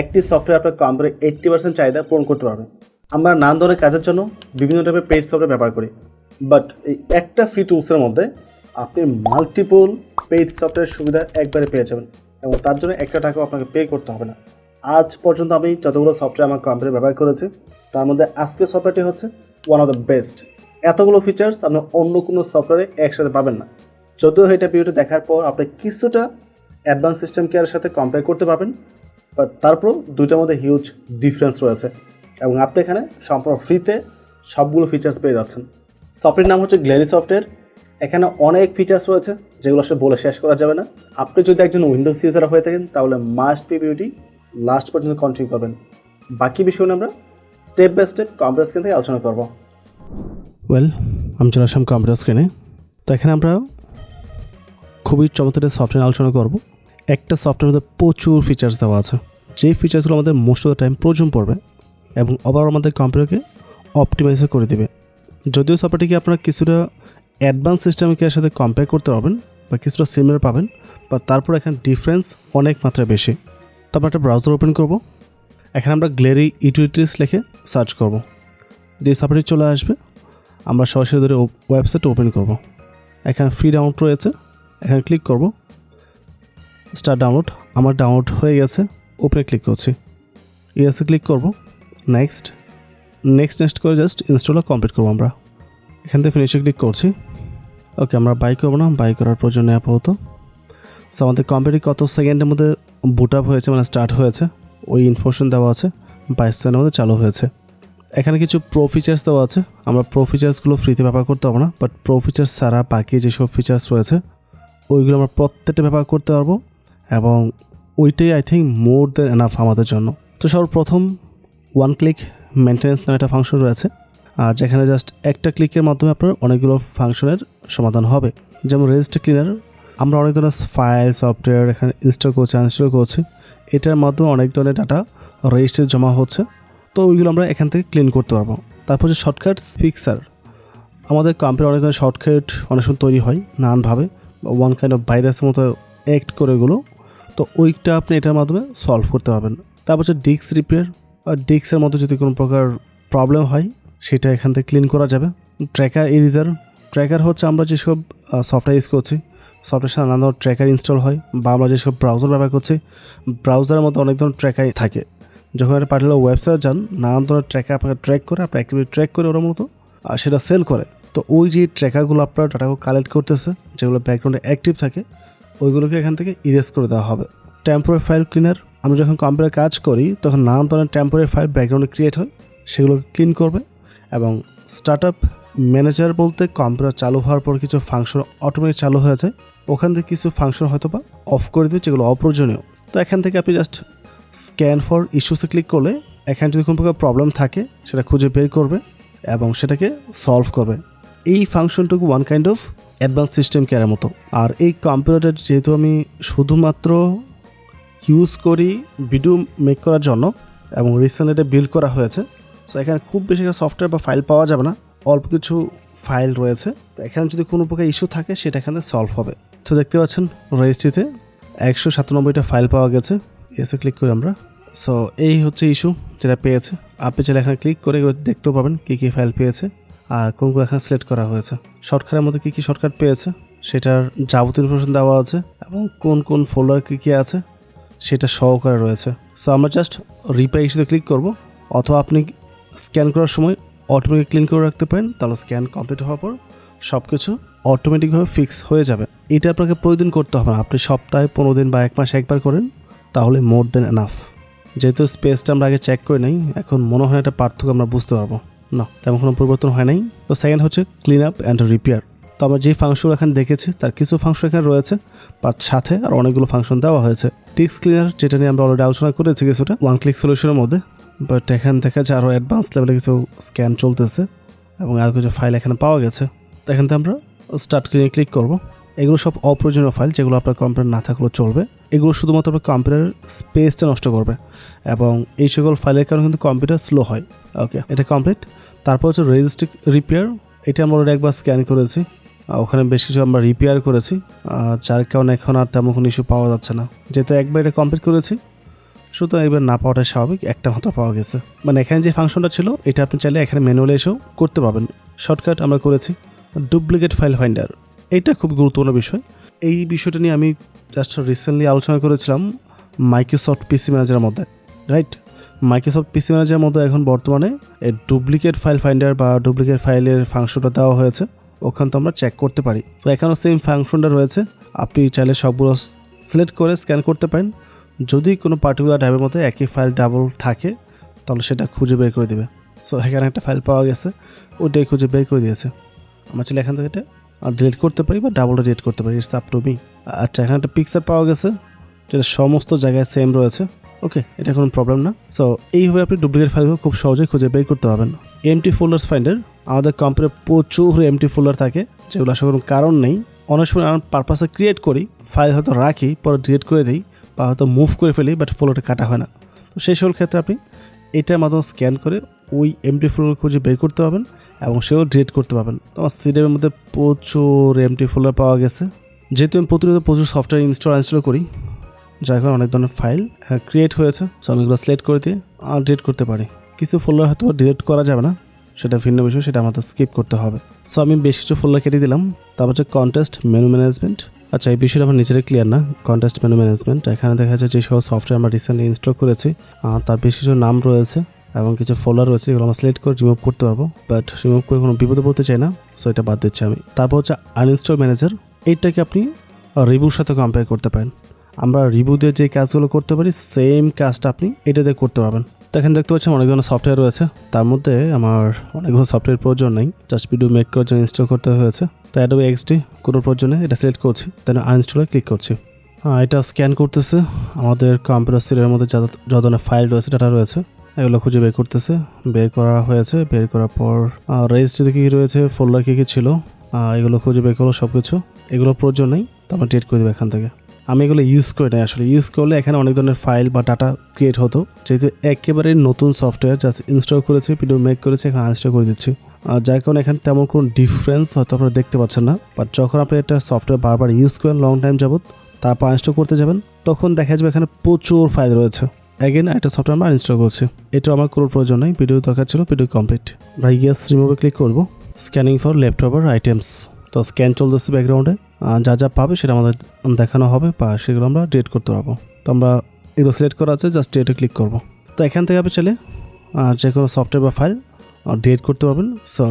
একটি সফটওয়্যার আপনার computer eighty percent চাহিদা পূরণ করতে পারবে। আমরা নানান ধরনের কাজের জন্য বিভিন্ন টাইপের পেড সফটওয়্যার ব্যবহার করি। বাট এই একটা ফ্রি টুলসের মধ্যে আপনি মাল্টিপল পেইড সফটওয়্যার সুবিধা একবারে পেয়ে যাবেন এবং তার জন্য একটা টাকাও আপনাকে পে করতে হবে না। আজ পর্যন্ত আমি যতগুলো সফটওয়্যার আমার কম্পিউটার ব্যবহার করেছি, তার মধ্যে আজকের সফটওয়্যারটি হচ্ছে ওয়ান অফ দ্য বেস্ট এতগুলো ফিচার্স আপনি অন্য কোনো সফটওয়্যারে একসাথে পাবেন না। যদিও এটা ভিডিওটা দেখার পর আপনি কিছুটা অ্যাডভান্স সিস্টেম কেয়ারের সাথে কম্পেয়ার করতে পারবেন বাট তারপরও দুইটার মধ্যে হিউজ ডিফারেন্স রয়েছে। এবং আপনি এখানে সম্পূর্ণ ফ্রিতে সবগুলো ফিচার্স পেয়ে যাচ্ছেন। সফটওয়্যার নাম হচ্ছে গ্লেরি সফটওয়্যার এখানে অনেক ফিচার্স রয়েছে, যেগুলো আসলে বলে শেষ করা যাবে না। আপনি যদি একজন উইন্ডোজ ইউজার হয়ে থাকেন, তাহলে মাস্ট বি বিউটি লাস্ট পর্যন্ত কন্টিনিউ করবেন। বাকি বিষয় নিয়ে আমরা step by step computer screen থেকে আলোচনা করব। ওয়েল আমি চলে আসলাম কম্পিউটার স্ক্রিনে তো এখানে আমরা খুবই চমৎকার সফটওয়্যার আলোচনা করব। একটা সফটওয়্যার মধ্যে প্রচুর ফিচার্স দেওয়া আছে। যে ফিচার্সগুলো আমাদের মোস্ট অফ দ্য টাইম প্রয়োজন পড়বে এবং ওভারঅল আমাদের কম্পিউটারকে অপটিমাইজ করে দেবে। যদিও সফটওয়্যারটিকে আপনারা কিছুটা অ্যাডভান্স সিস্টেমকে সাথে কম্পেয়ার করতে পারবেন বা কিছুটা সিমিলার পাবেন বা তারপর এখানে ডিফারেন্স অনেক মাত্রায় বেশি। তো আমরা একটা ব্রাউজার ওপেন করব। এখানে আমরা গ্লেরি ইউটিলিটিস লিখে সার্চ করব। যে সফটওয়্যারটি চলে আসবে। আমরা সরাসরি ধরে ওয়েবসাইট ওপেন করব। এখানে ফ্রি ডাউনলোড রয়েছে। এখানে ক্লিক করব। স্টার্ট ডাউনলোড আমার ডাউনলোড হয়ে গেছে ওপেনে ক্লিক করছি। ইয়েসে ক্লিক করব নেক্সট নেক্সট নেক্সট করে জাস্ট ইনস্টলটা কমপ্লিট করব আমরা। এখান থেকে ফিনিশে ক্লিক করছি। ওকে আমরা বাই করব না বাই করার প্রয়োজন নেই আপাতত। সো আমাদের কম্পিউটার কত সেকেন্ডের মধ্যে বুট আপ হয়েছে মানে স্টার্ট হয়েছে, ওই ইনফরমেশন দেওয়া আছে বাইশ সেকেন্ডের মধ্যে চালু হয়েছে। এখানে কিছু প্রো ফিচার্স দেওয়া আছে, আমরা প্রো ফিচার্সগুলো ফ্রিতে ব্যবহার করতে পারব না বাট প্রো ফিচার্স ছাড়া বাকি যেসব ফিচার্স রয়েছে, ওইগুলো আমরা প্রত্যেকটা ব্যবহার করতে পারব। এবং ওইটাই I think more than enough আমাদের জন্য। তো সর্বপ্রথম ওয়ান ক্লিক মেনটেন্যান্স নামে একটা ফাংশন রয়েছে। আর যেখানে জাস্ট একটা ক্লিকের মাধ্যমে আপনার অনেকগুলো ফাংশনের সমাধান হবে। যেমন রেজিস্টার ক্লিনার আমরা অনেক ধরনের ফাইল সফটওয়্যার এখানে ইনস্টল করছি আনস্টল করছি। এটার মাধ্যমে অনেক ধরনের ডাটা রেজিস্টারে জমা হচ্ছে। তো ওইগুলো আমরা এখান থেকে ক্লিন করতে পারব। তারপর যে শর্টকাট ফিক্সার আমাদের কম্পিউটার অনেক ধরনের শর্টকাট অনেক সময় তৈরি হয় নানানভাবে। ওয়ান কাইন্ড অফ ভাইরাসের মতো অ্যাক্ট করে এগুলো তো ওইটা আপনি এটার মাধ্যমে সলভ করতে পারবেন। তারপর হচ্ছে ডিস্ক রিপেয়ার বা ডিস্কের মধ্যে যদি কোনো প্রকার প্রবলেম হয়, সেটা এখান থেকে ক্লিন করা যাবে। ট্র্যাকার ইরিজার ট্র্যাকার হচ্ছে আমরা যেসব সফটওয়্যার ইউজ করছি সফটওয়্যার সাথে নানা ট্র্যাকার ইনস্টল হয়, বা আমরা যেসব ব্রাউজার ব্যবহার করছি ব্রাউজারের মধ্যে অনেক ধরনের ট্র্যাকার থাকে। যখন একটা পার্টিকুলার ওয়েবসাইট যান নানান ধরনের ট্র্যাকার আপনাকে ট্র্যাক করে আপনার অ্যাক্টিভিটি ট্র্যাক করে ওরা মতো, আর সেটা সেল করে। তো ওই যে ট্র্যাকারগুলো আপনার ডাটাকে কালেক্ট করতেছে, যেগুলো ব্যাকগ্রাউন্ডে অ্যাক্টিভ থাকে ওইগুলোকে এখান থেকে ইরেজ করে দেওয়া হবে। টেম্পোরারি ফাইল ক্লিনার আমরা যখন কম্পিউটারে কাজ করি, তখন নানান ধরনের টেম্পোরারি ফাইল ব্যাকগ্রাউন্ডে ক্রিয়েট হয়, সেগুলোকে ক্লিন করবে এবং স্টার্ট আপ ম্যানেজার বলতে কম্পিউটার চালু হওয়ার পর কিছু ফাংশন অটোমেটিক চালু হয়ে যায়। ওখান থেকে কিছু ফাংশন হয়তো বা অফ করে দেবে যেগুলো অপ্রয়োজনীয়। তো এখান থেকে আপনি জাস্ট স্ক্যান ফর ইস্যুসে ক্লিক করলে, এখানে যদি কোনো প্রকার প্রবলেম থাকে, সেটা খুঁজে বের করবে এবং সেটাকে সলভ করবে। এই ফাংশনটুকু one kind of advance system কেয়ারের মতো। আর এই কম্পিউটার যেহেতু আমি শুধুমাত্র ইউজ করি ভিডিও মেক করার জন্য এবং রিসেন্ট এটা বিল্ড করা হয়েছে সো এখানে খুব বেশি সফটওয়্যার বা ফাইল পাওয়া যাবে না, অল্প কিছু ফাইল রয়েছে। এখানে যদি কোনো প্রকার ইস্যু থাকে, সেটা এখানে সলভ হবে। তো দেখতে পাচ্ছেন রেজিস্ট্রিতে একশো সাতানব্বইটা ফাইল পাওয়া গেছে এসে ক্লিক করি আমরা। সো এই হচ্ছে ইস্যু যেটা পেয়েছে। আপনি চাইলে এখানে ক্লিক করে দেখতেও পাবেন কী কী ফাইল পেয়েছে। আর কোনগুলো এখানে সিলেক্ট করা হয়েছে। শর্টকাটের মধ্যে কী কী শর্টকাট পেয়েছে, সেটার যাবতীয় ইনফরমেশন দেওয়া আছে এবং কোন কোন ফোল্ডার কী কী আছে সেটা সহকারে রয়েছে। সো আমরা জাস্ট রিপ্লাই ইস্যুতে ক্লিক করব অথবা আপনি স্ক্যান করার সময় অটোমেটিক ক্লিন করে রাখতে পারেন, তাহলে স্ক্যান কমপ্লিট হওয়ার পর সব কিছু অটোমেটিকভাবে ফিক্স হয়ে যাবে। এটা আপনাকে প্রতিদিন করতে হবে না, আপনি সপ্তাহে পনেরো দিন বা এক মাসে একবার করেন, তাহলে মোর দেন এনাফ যেহেতু স্পেসটা আমরা আগে চেক করে নাই, এখন মনে হয় একটা পার্থক্য আমরা বুঝতে পারব। না, তেমন কোনো পরিবর্তন হয় নাই। তো সেকেন্ড হচ্ছে ক্লিন আপ অ্যান্ড রিপেয়ার তো আমরা যে ফাংশনগুলো এখানে দেখেছি, তার কিছু ফাংশন এখানে রয়েছে বাট সাথে আর অনেকগুলো ফাংশন দেওয়া হয়েছে। টিক্স ক্লিনার যেটা নিয়ে আমরা অলরেডি আলোচনা করেছি কিছুটা ওয়ান ক্লিক সলিউশনের মধ্যে বাট এখানে দেখা যাচ্ছে আরও অ্যাডভান্স লেভেলে কিছু স্ক্যান চলতেছে, এবং আরও কিছু ফাইল এখানে পাওয়া গেছে। তো এখান থেকে আমরা স্টার্ট ক্লিনে ক্লিক করব। এগুলো সব অপ্রয়োজনীয় ফাইল যেগুলো আপনার কম্পিউটার না থাকলেও চলবে। এগুলো শুধুমাত্র আপনার কম্পিউটারের স্পেসটা নষ্ট করবে এবং এই সকল ফাইলের কারণে কিন্তু কম্পিউটার স্লো হয়। ওকে এটা কমপ্লিট তারপর হচ্ছে রেজিস্ট্রিক রিপেয়ার এটা আমরা একবার স্ক্যান করেছি। ওখানে বেশ কিছু আমরা রিপেয়ার করেছি। যার কারণে এখন আর তেমন কোনো ইস্যু পাওয়া যাচ্ছে না। যেহেতু একবার এটা কমপ্লিট করেছি, সুতরাং এবার না পাওয়াটা স্বাভাবিক। একটা মাত্র পাওয়া গেছে। মানে এখানে যে ফাংশনটা ছিল, এটা আপনি চাইলে এখানে ম্যানুয়ালি এসেও করতে পারবেন। শর্টকাট আমরা করেছি। ডুপ্লিকেট ফাইল ফাইন্ডার এইটা খুব গুরুত্বপূর্ণ বিষয়। এই বিষয়টা নিয়ে আমি জাস্ট রিসেন্টলি আলোচনা করেছিলাম মাইক্রোসফট পিসি ম্যানেজারের মধ্যে রাইট মাইক্রোসফট পিসি ম্যানেজারের মধ্যে এখন বর্তমানে ডুপ্লিকেট ফাইল ফাইন্ডার বা ডুপ্লিকেট ফাইলের ফাংশনটা দেওয়া হয়েছে। ওখান তো আমরা চেক করতে পারি। তো এখানেও সেম ফাংশনটা রয়েছে। আপনি চাইলে সবগুলো সিলেক্ট করে স্ক্যান করতে পারেন। যদি কোনো পার্টিকুলার ট্যাবের মধ্যে একই ফাইল ডাবল থাকে, তাহলে সেটা খুঁজে বের করে দেবে। সো এখানে একটা ফাইল পাওয়া গেছে। ওইটাই খুঁজে বের করে দিয়েছে। আমরা চাইলে এখান থেকে এটা ডিলিট করতে পারি বা ডাবলটা ডিলিট করতে পারি ইটস আপ টু মি আচ্ছা এখানে একটা পিকচার পাওয়া গেছে, যেটা সমস্ত জায়গায় সেম রয়েছে। ওকে এটা কোনো প্রবলেম না। সো এইভাবে আপনি ডুপ্লিকেট ফাইলগুলো খুব সহজেই খুঁজে বের করতে পারবেন। এমটি ফোল্ডার্স ফাইন্ডার আমাদের কম্পিউটারে প্রচুর এমটি ফোল্ডার থাকে, যেগুলো আসলে কোনো কারণ নেই। অনেক সময় আমরা পারপাসে ক্রিয়েট করি ফাইল হয়তো রাখি, পরে ডিলিট করে দিই, বা হয়তো মুভ করে ফেলি বাট ফোল্ডারটা কাটা হয় না। তো সেই সকল ক্ষেত্রে আপনি এটার মাধ্যমে স্ক্যান করে ওই এমটি ফোল্ডার খুঁজে বের করতে পারবেন এবং সেও ডিলিট করতে পারবেন। তো আমার সিডের মধ্যে প্রচুর এমটি ফোল্ডার পাওয়া গেছে। যেহেতু আমি প্রতিনিয়ত প্রচুর সফটওয়্যার ইনস্টল ইনস্টল করি, যার কারণে অনেক ধরনের ফাইল ক্রিয়েট হয়েছে। সো আমি এগুলো সিলেক্ট করে দিয়ে আর ডিলিট করতে পারি। কিছু ফোল্ডার হয়তো ডিলিট করা যাবে না, সেটা ভিন্ন বিষয়, সেটা আমাদের স্কিপ করতে হবে। সো আমি বেশ কিছু ফোল্ডার কেটে দিলাম। তারপর হচ্ছে কন্টেস্ট মেনু ম্যানেজমেন্ট আচ্ছা এই বিষয়টা আমার নিজেরাই ক্লিয়ার না। কন্টেস্ট মেনু ম্যানেজমেন্ট এখানে দেখা যাচ্ছে যে সব সফটওয়্যার আমরা রিসেন্টলি ইনস্টল করেছি। তার বেশ কিছু নাম রয়েছে। এবং কিছু ফোল্ডার রয়েছে যেগুলো আমরা সিলেক্ট করে রিমুভ করতে পারব। বাট রিমুভ করে কোনো বিপদে পড়তে চাই না সো এটা বাদ দিচ্ছি আমি। তারপর হচ্ছে আনইনস্টল ম্যানেজার এইটাকে আপনি রিভিউর সাথে কম্পেয়ার করতে পারেন। আমরা রিভিউ দিয়ে যে কাজগুলো করতে পারি সেম কাজটা আপনি এটা দিয়ে করতে পারবেন। তো এখানে দেখতে পাচ্ছেন অনেক ধরনের সফটওয়্যার রয়েছে। তার মধ্যে আমার অনেকগুলো সফটওয়্যার প্রয়োজন নেই। জাস্ট ভিডিও মেক করার জন্য ইনস্টল করতে হয়েছে। তো অ্যাডোবি এক্সডি কোনো প্রয়োজনে এটা সিলেক্ট করছি দেন আনইনস্টলে ক্লিক করছি। হ্যাঁ এটা স্ক্যান করতেছে। আমাদের কম্পিউটার সিরিয়ার মধ্যে যত ধরনের ফাইল রয়েছে ডাটা রয়েছে। এগুলো খুঁজে বের করতেছে। বের করা হয়েছে। বের করার পর রেজিস্ট্রিতে কী কী রয়েছে ফোল্ডার কী কী ছিল এগুলো খুঁজে বের করল সব কিছু এগুলো প্রয়োজন নেই, তো আমরা ডিলিট করে দেবো এখান থেকে। আমি এগুলো ইউজ করি না আসলে। ইউজ করলে এখানে অনেক ধরনের ফাইল বা ডাটা ক্রিয়েট হতো। যেহেতু একেবারে নতুন সফটওয়্যার জাস্ট ইনস্টল করেছি ভিডিও মেক করেছি, এখানে আনস্টল করে দিচ্ছি। আর যার কারণে এখানে তেমন কোনো ডিফারেন্স হয়তো আপনারা দেখতে পাচ্ছেন না। বাট যখন আপনি একটা সফটওয়্যার বারবার ইউজ করেন লং টাইম যাবত তারপর আনস্টল করতে যাবেন, তখন দেখা যাবে এখানে প্রচুর ফাইল রয়েছে। অ্যাগেন একটা সফটওয়্যার আমরা ইনস্টল করছি। এটা আমার কোনো প্রয়োজন নেই ভিডিও দরকার ছিল ভিডিও কমপ্লিট ভাই ইয়াস রিমুভে ক্লিক করব। স্ক্যানিং ফর ওভার আইটেমস তো স্ক্যান চলতেছে ব্যাকগ্রাউন্ডে যা যা পাবে সেটা আমাদের দেখানো হবে, বা সেগুলো আমরা ডিলিট করতে পারব। তো আমরা এগুলো সিলেক্ট করা আছে জাস্ট ডিলিটে ক্লিক করব। তো এখান থেকে আপনি চাইলে যে কোনো সফটওয়্যার বা ফাইল ডিলিট করতে পারবেন। সো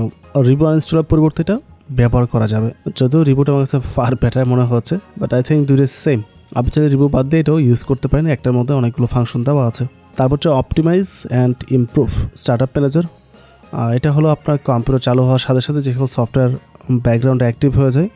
রিবো ইনস্টলের পরিবর্তে এটা ব্যবহার করা যাবে। যদিও রিবোট আমার কাছে ফার বেটার মনে হচ্ছে বাট আই থিঙ্ক দুইটা সেম আপনি চাইলে রিভিউ বাদ দিয়ে এটাও ইউজ করতে পারেন। একটার মধ্যে অনেকগুলো ফাংশন দেওয়া আছে। তারপর হচ্ছে optimize and improve start up manager এটা হলো আপনার কম্পিউটার চালু হওয়ার সাথে সাথে যে সফটওয়্যার ব্যাকগ্রাউন্ড অ্যাক্টিভ হয়ে যায়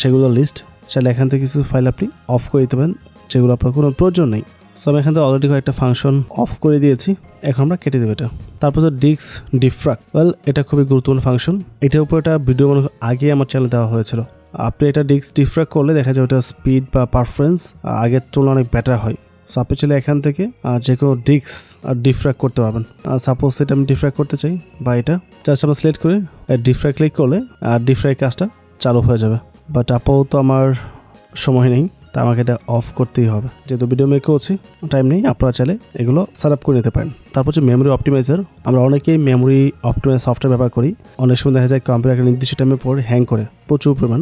সেগুলোর লিস্ট চাইলে এখান থেকে কিছু ফাইল আপনি অফ করে দিতে পারেন, যেগুলো আপনার কোনো প্রয়োজন নেই। সো আমি এখান থেকে অলরেডি কয়েকটা ফাংশন অফ করে দিয়েছি। এখন আমরা কেটে দেবো এটা। তারপর হচ্ছে ডিক্স ডিফ্রাক্ট ওয়েল এটা খুবই গুরুত্বপূর্ণ ফাংশন এটার উপর একটা ভিডিও আগে আমার চ্যানেলে দেওয়া হয়েছিল। আপনি এটা ডিস্ক ডিফ্রাক্ট করলে দেখা যায় ওটা স্পিড বা পারফরেন্স আগের তুলনায় অনেক বেটার হয়। সো আপনি চাইলে এখান থেকে যে কোনো ডিস্ক আর ডিফ্রাক্ট করতে পারবেন। সাপোজ এটা আমি ডিফ্রাক্ট করতে চাই, বা এটা জাস্ট আমরা সিলেক্ট করে ডিফ্রাক্ট ক্লিক করলে, আর ডিফ্রাক্ট কাজটা চালু হয়ে যাবে। বাট আপাতত আমার সময় নেই, তা আমাকে এটা অফ করতেই হবে। যেহেতু ভিডিও মেক করছি টাইম নেই, আপনারা চাইলে এগুলো সেট আপ করে নিতে পারেন। তারপর হচ্ছে মেমোরি অপটিমাইজার আমরা অনেকেই মেমোরি অপটিমাইজ সফটওয়্যার ব্যবহার করি। অনেক সময় দেখা যায় কম্পিউটার একটা নির্দিষ্ট টাইমের পর হ্যাং করে, প্রচুর পরিমাণ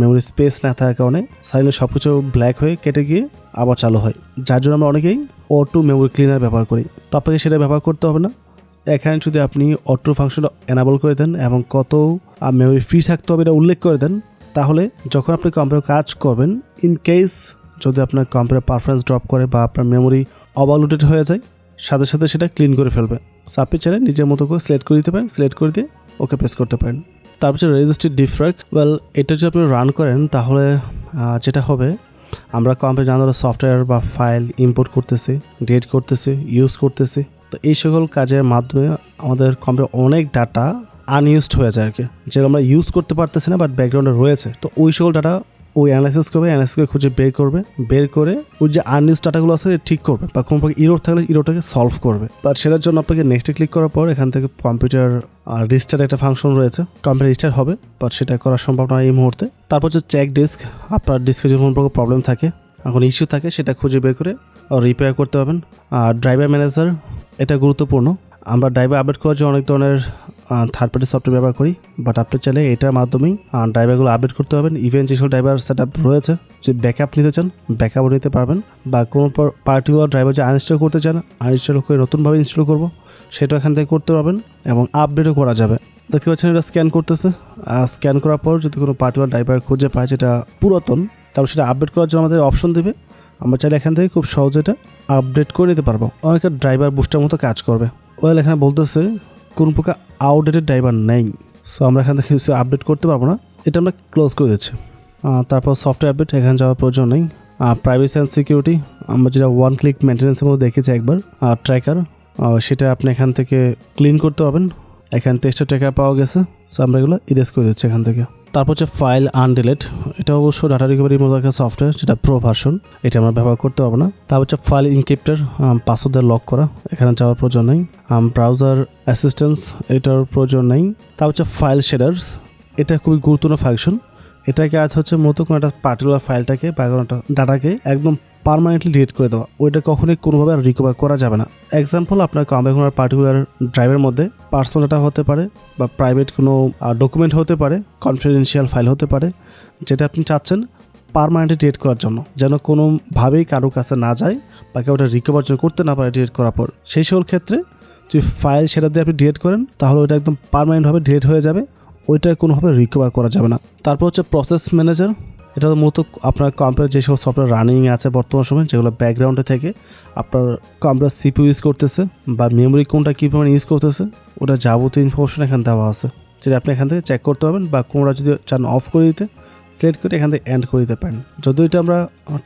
মেমোরি স্পেস না থাকার কারণে সাইলে সব কিছু ব্ল্যাক হয়ে কেটে গিয়ে আবার চালু হয়। যার জন্য আমরা অনেকেই অটো মেমোরি ক্লিনার ব্যবহার করি। তো আপনাকে সেটা ব্যবহার করতে হবে না। এখানে যদি আপনি অটো ফাংশনটা এনাবল করে দেন এবং কত মেমোরি ফ্রি থাকতে হবে এটা উল্লেখ করে দেন, তাহলে যখন আপনি কম্পিউটার কাজ করবেন ইন কেস যদি আপনার কম্পিউটার পারফরমেন্স ড্রপ করে বা আপনার মেমোরি ওভারলোডেড হয়ে যায়, সাথে সাথে সেটা ক্লিন করে ফেলবে। সো আপনি চাইলে নিজের মতো করে সিলেক্ট করে দিতে পারেন সিলেক্ট করে দিয়ে ওকে প্রেস করতে পারেন। তারপর হচ্ছে রেজিস্ট্রি ডিফ্রাক ওয়েল এটা যদি আপনি রান করেন, তাহলে যেটা হবে, আমরা কম্পিউটার ধরনের সফটওয়্যার বা ফাইল ইম্পোর্ট করতেছি ডেট করতেছি ইউজ করতেছি। তো এই সকল কাজের মাধ্যমে আমাদের কম্পিউটার অনেক ডাটা আনইউজড হয়ে যায় আর কি। যেটা আমরা ইউজ করতে পারতেছি না বাট ব্যাকগ্রাউন্ডে রয়েছে। তো ওই সকল ডাটা ওই অ্যানালাইসিস করবে অ্যানালাইসিস করে খুঁজে বের করবে, বের করে ওই যে আনইউজ ডাটাগুলো আছে ঠিক করবে। বা কোনো ইরোর থাকলে ইরোটাকে সলভ করবে। বাট সেটার জন্য আপনাকে নেক্সটে ক্লিক করার পর এখান থেকে কম্পিউটার রিস্টার একটা ফাংশন রয়েছে। কম্পিউটার রিস্টার হবে বাট সেটা করা সম্ভব না এই মুহূর্তে। তারপর হচ্ছে চেক ডিস্ক আপনার ডিস্কে যখন কোনো প্রবলেম থাকে, এখন ইস্যু থাকে, সেটা খুঁজে বের করে রিপেয়ার করতে পারবেন। আর ড্রাইভার ম্যানেজার এটা গুরুত্বপূর্ণ। আমরা ড্রাইভার আপডেট করার জন্য অনেক ধরনের থার্ড পার্টি সফটওয়্যার ব্যবহার করি বাট আপনি চাইলে এটার মাধ্যমেই ড্রাইভারগুলো আপডেট করতে পারবেন। ইভেন যেসব ড্রাইভার সেট আপ রয়েছে, যে ব্যাকআপ নিতে চান ব্যাকআপও নিতে পারবেন। বা কোনো পার্টিকুলার ড্রাইভার যে আনইনস্টল করতে চান আনইনস্টল করে নতুনভাবে ইনস্টল করব, সেটা এখান থেকে করতে পারবেন এবং আপডেটও করা যাবে। দেখতে পাচ্ছেন এটা স্ক্যান করতেছে। স্ক্যান করার পর যদি কোনো পার্টিকুলার ড্রাইভার খুঁজে পায় যেটা পুরাতন, তাহলে সেটা আপডেট করার জন্য আমাদের অপশন দেবে। আমরা চাইলে এখান থেকে খুব সহজে এটা আপডেট করে নিতে পারব। অনেকটা ড্রাইভার বুস্টার মতো কাজ করবে। ওয়েল, এখানে বলতেছে, কোন প্রকার আউটডেটেড ড্রাইভার নেই। সো আমরা এখান থেকে আপডেট করতে পারব না। এটা আমরা ক্লোজ করে দিচ্ছি। তারপর সফটওয়্যার আপডেট এখানে যাওয়ার প্রয়োজন নেই। প্রাইভেসি অ্যান্ড সিকিউরিটি আমরা যেটা ওয়ান ক্লিক মেনটেন্যান্সের মধ্যে দেখেছি একবার ট্র্যাকার সেটা আপনি এখান থেকে ক্লিন করতে পারবেন। এখান তেইশটা ট্র্যাকার পাওয়া গেছে। সো আমরা এগুলো ইরেজ করে দিচ্ছি এখান থেকে। তারপর হচ্ছে ফাইল আনডিলেট এটা অবশ্য ডাটা রিকভারির মতো একটা সফটওয়্যার যেটা প্রো ভার্সন এটা আমরা ব্যবহার করতে পারব না। তারপর হচ্ছে ফাইল ইনক্রিপ্টার পাসওয়ার্ড লক করা, এখানে যাওয়ার প্রয়োজন নেই। ব্রাউজার অ্যাসিস্ট্যান্স এটার প্রয়োজন নেই। তারপর হচ্ছে ফাইল শেডার্স এটা খুবই গুরুত্বপূর্ণ ফাংশন এটাকে আজ হচ্ছে মতো কোনো একটা পার্টিকুলার ফাইলটাকে বা কোনো একটা ডাটাকে একদম পারমানেন্টলি ডিলিট করে দেওয়া। ওইটা কখনোই কোনোভাবে আর রিকভার করা যাবে না। এক্সাম্পল আপনার কমবে কোনো পার্টিকুলার ড্রাইভের মধ্যে পার্সোনাল ডাটা হতে পারে বা প্রাইভেট কোনো ডকুমেন্ট হতে পারে কনফিডেন্সিয়াল ফাইল হতে পারে, যেটা আপনি চাচ্ছেন পারমানেন্টলি ডিলিট করার জন্য। যেন কোনোভাবেই কারও কাছে না যায় বা কেউ ওটা রিকভার করতে না পারে ডিলিট করার পর। সেই সকল ক্ষেত্রে যদি ফাইল সেটা দিয়ে আপনি ডিলিট করেন, তাহলে ওইটা একদম পারমানেন্টভাবে ডিলিট হয়ে যাবে। ওইটা কোনোভাবে রিকভার করা যাবে না। তারপর হচ্ছে প্রসেস ম্যানেজার এটা মূলত আপনার কম্পিউটার যেসব সফটওয়্যার রানিং আছে বর্তমান সময়, যেগুলো ব্যাকগ্রাউন্ডে থেকে আপনার কম্পিউটার সিপিউ ইউজ করতেছে বা মেমোরি কোনটা কী পরিমাণ ইউজ করতেছে, ওটা যাবতীয় ইনফরমেশন এখানে দেওয়া আছে। যেটা আপনি এখান থেকে চেক করতে পারবেন বা কোনটা যদি চান অফ করে দিতে সিলেক্ট করে এখান থেকে এন্ড করে দিতে পারেন। যদিও এটা আমরা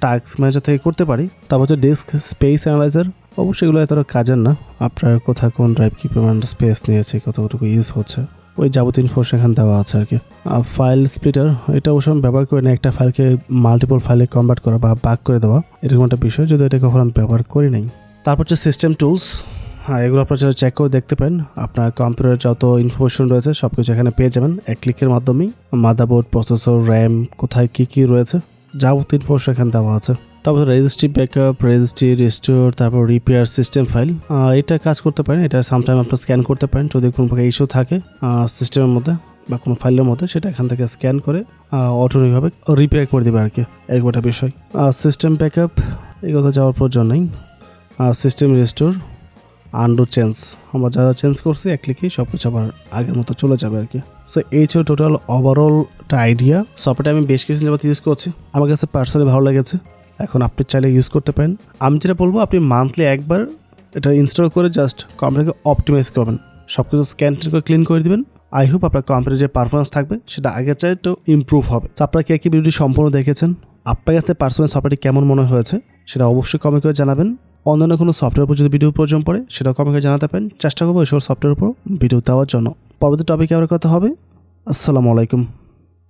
টাস্ক ম্যানেজার থেকে করতে পারি, তারপর হচ্ছে ডেস্ক স্পেস অ্যানালাইজার অবশ্যই এগুলো এতটা কাজের না। আপনার কোথায় কোন ড্রাইভ কী পরিমাণ স্পেস নিয়েছে, কতটুকু ইউজ হচ্ছে। ওই যাবতীয় ইনফরমেশন এখানে দেওয়া আছে আর কি। আর ফাইল স্প্লিটার এটা আমি ব্যবহার করি না একটা ফাইলকে মাল্টিপল ফাইলে কনভার্ট করা বা বাক করে দেওয়া, এরকম একটা বিষয় যদি এটা কখনো আমি ব্যবহার করি নাই। তারপর হচ্ছে সিস্টেম টুলস হ্যাঁ এগুলো আপনার যারা চেক করে দেখতে পারেন, আপনার কম্পিউটারের যত ইনফরমেশন রয়েছে সব কিছু এখানে পেয়ে যাবেন। এক ক্লিকের মাধ্যমেই মাদাবোর্ড প্রসেসর র্যাম কোথায় কী কী রয়েছে, যাবতীয় ইনফরমেশন এখানে দেওয়া আছে। তারপর রেজিস্ট্রি ব্যাকআপ রেজিস্ট্রি রিস্টোর তারপর রিপেয়ার সিস্টেম ফাইল এটা কাজ করতে পারেন, এটা সামটাইম আপনার স্ক্যান করতে পারেন, যদি কোনো প্রকার ইস্যু থাকে সিস্টেমের মধ্যে বা কোনো ফাইলের মধ্যে, সেটা এখান থেকে স্ক্যান করে অটোমেটিকভাবে রিপেয়ার করে দেবে আর কি এরকম বিষয়। সিস্টেম ব্যাকআপ এগুলো যাওয়ার প্রয়োজন নেই। সিস্টেম রিস্টোর আন্ডু চেঞ্জ আমরা যা যা চেঞ্জ করছি, এক ক্লিকেই সব কিছু আবার আগের মতো চলে যাবে আর কি সো এই ছিল টোটাল ওভারঅল একটা আইডিয়া সফটওয়্যারটা আমি বেশ কিছু যাবত ইউজ করছি। আমার কাছে পার্সোনালি ভালো লেগেছে। এখন আপনি চাইলে ইউজ করতে পারেন। আমি যেটা বলব, আপনি মান্থলি একবার এটা ইনস্টল করে জাস্ট কম্পিউটারকে অপটিমাইজ করবেন। সব কিছু স্ক্যান করে ক্লিন করে দিবেন। আই হোপ আপনার কম্পিউটার যে পারফরমেন্স থাকবে, সেটা আগের চাই একটু ইমপ্রুভ হবে। তো আপনারা কে কি ভিডিওটি সম্পূর্ণ দেখেছেন, আপনার কাছে পার্সোনাল সফটওয়্যারটি কেমন মনে হয়েছে, সেটা অবশ্যই কমেন্ট করে জানাবেন। অন্যান্য কোনো সফটওয়্যার উপর যদি ভিডিও প্রয়োজন পড়ে সেটা কমেন্ট করে জানাতে পারেন। চেষ্টা করব এসব সফটওয়্যার উপর ভিডিও দেওয়ার জন্য। পরবর্তী টপিকে আবার কথা হবে। আসসালামু আলাইকুম।